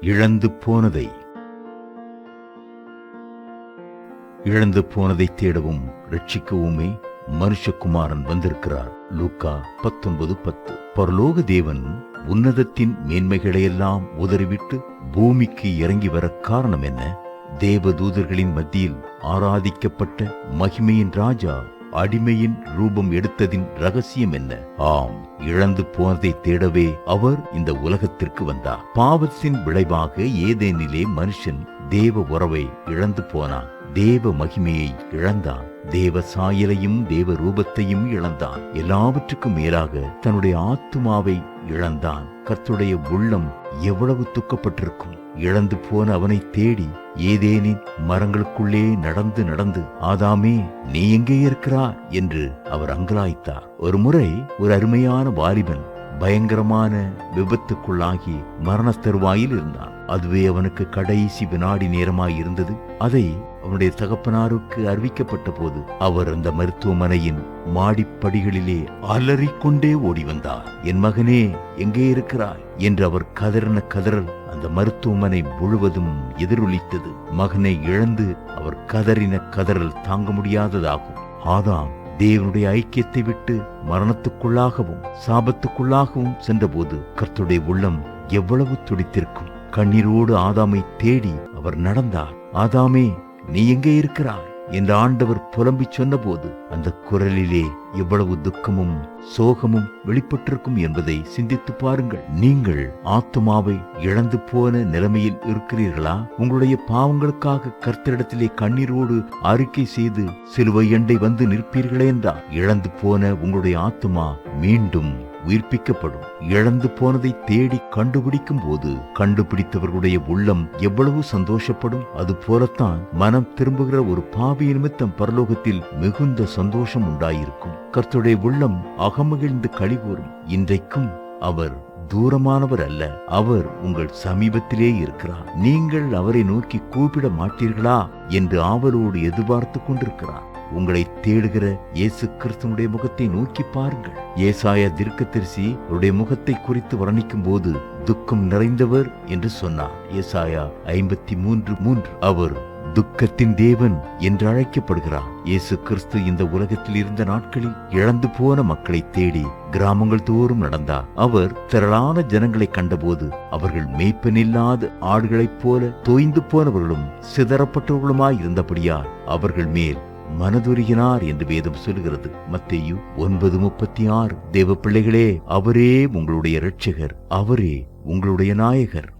இழந்து போனதை. இழந்து போனதை தேடவும் ரட்சிக்கவுமே மனுஷகுமாரன் வந்திருக்கிறார். லூக்கா பத்தொன்பது பத்து. பரலோக தேவன் உன்னதத்தின் மேன்மைகளையெல்லாம் உதறிவிட்டு பூமிக்கு இறங்கி வர காரணம் என்ன? தேவதூதர்களின் மத்தியில் ஆராதிக்கப்பட்ட மகிமையின் ராஜா அடிமையின் ரூபம் எடுத்ததின் ரகசியம் என்ன? ஆம் இழந்து போனதை தேடவே அவர் இந்த உலகத்திற்கு வந்தார். பாவத்தின் விளைவாக ஏதேனிலே மனுஷன் தேவ உறவை இழந்து போனான். தேவ மகிமையை இழந்தான். தேவ சாயலையும் தேவ ரூபத்தையும் இழந்தான். எல்லாவற்றுக்கும் மேலாக தன்னுடைய ஆத்துமாவை இழந்தான். கர்த்துடைய உள்ளம் எவ்வளவு துக்கப்பட்டிருக்கும். இழந்து போன அவனை தேடி ஏதேனின் மரங்களுக்குள்ளே நடந்து நடந்து ஆதாமே நீ எங்கே இருக்கிறா என்று அவர் அங்கலாய்த்தார். ஒரு முறை ஒரு அருமையான வாலிபன் பயங்கரமான விபத்துக்குள்ளாகி மரணத்தருவாயில் இருந்தான். அதுவே அவனுக்கு கடைசி வினாடி நேரமாய் இருந்தது. அதை அவனுடைய தகப்பனாருக்கு அறிவிக்கப்பட்ட போது அவர் அந்த மருத்துவமனையின் மாடிப்படிகளிலே அலறிக்கொண்டே ஓடி வந்தார் என் மகனே எங்கே இருக்கிறாய்? என்று அவர் கதறின கதறல் அந்த மருத்துவமனை முழுவதும் எதிரொலித்தது. மகனை இழந்து அவர் கதறின கதறல் தாங்க முடியாததாகும். ஆதாம் தேவனுடைய ஐக்கியத்தை விட்டு மரணத்துக்குள்ளாகவும் சாபத்துக்குள்ளாகவும் சென்றபோது கர்த்துடைய உள்ளம் எவ்வளவு துடித்திருக்கும். கண்ணீரோடு ஆதாமை தேடி அவர் நடந்தார். ஆதாமே நீ எங்கே இருக்கிறாய்? என்று ஆண்டவர் புலம்பிச் சொன்னபோது அந்த குரலிலே எவ்வளவு துக்கமும் சோகமும் வெளிப்பட்டிருக்கும் என்பதை சிந்தித்து பாருங்கள். நீங்கள் ஆத்துமாவை இழந்து போன நிலைமையில் இருக்கிறீர்களா? உங்களுடைய பாவங்களுக்காக கர்த்தரிடத்திலே கண்ணீரோடு அறிக்கை செய்து சிலுவை எண்டை வந்து நிற்பீர்களே என்றால் இழந்து போன உங்களுடைய ஆத்துமா மீண்டும் உயிர்ப்பிக்கப்படும். இழந்து போனதை தேடி கண்டுபிடிக்கும் போது கண்டுபிடித்தவர்களுடைய உள்ளம் எவ்வளவு சந்தோஷப்படும். அது போலத்தான் மனம் திரும்புகிற ஒரு பாவி நிமித்தம் பரலோகத்தில் மிகுந்த சந்தோஷம் உண்டாயிருக்கும். கர்த்தருடைய உள்ளம் அகமகிழ்ந்து கழிவோரும் இன்றைக்கும் அவர் தூரமானவர் அல்ல. அவர் உங்கள் சமீபத்திலே இருக்கிறார். நீங்கள் அவரை நோக்கி கூப்பிட மாட்டீர்களா? என்று ஆவலோடு எதிர்பார்த்து கொண்டிருக்கிறார். உங்களை தேடுகிற இயேசு கிறிஸ்துவனுடைய முகத்தை நோக்கி பாருங்கள். ஏசாய தீர்க்கதரிசி அவருடைய முகத்தை குறித்து வர்ணிக்கும் போது துக்கம் நிறைந்தவர் என்று சொன்னார். ஏசாயா ஐம்பத்தி மூன்று மூன்று. அவர் துக்கத்தின் தேவன் என்று அழைக்கப்படுகிறார். இயேசு கிறிஸ்து இந்த உலகத்தில் இருந்த நாட்களில் இழந்து போன மக்களை தேடி கிராமங்கள் தோறும் நடந்தார். அவர் திரளான ஜனங்களை கண்டபோது அவர்கள் மேய்ப்பனில்லாத ஆடுகளைப் போல தோய்ந்து போனவர்களும் சிதறப்பட்டவர்களுமாய் இருந்தபடியால் அவர்கள் மேல் மனதுருகினார் என்று வேதம் சொல்கிறது. மத்தேயு ஒன்பது முப்பத்தி ஆறு. தேவ பிள்ளைகளே அவரே உங்களுடைய இரட்சகர் அவரே உங்களுடைய நாயகர்.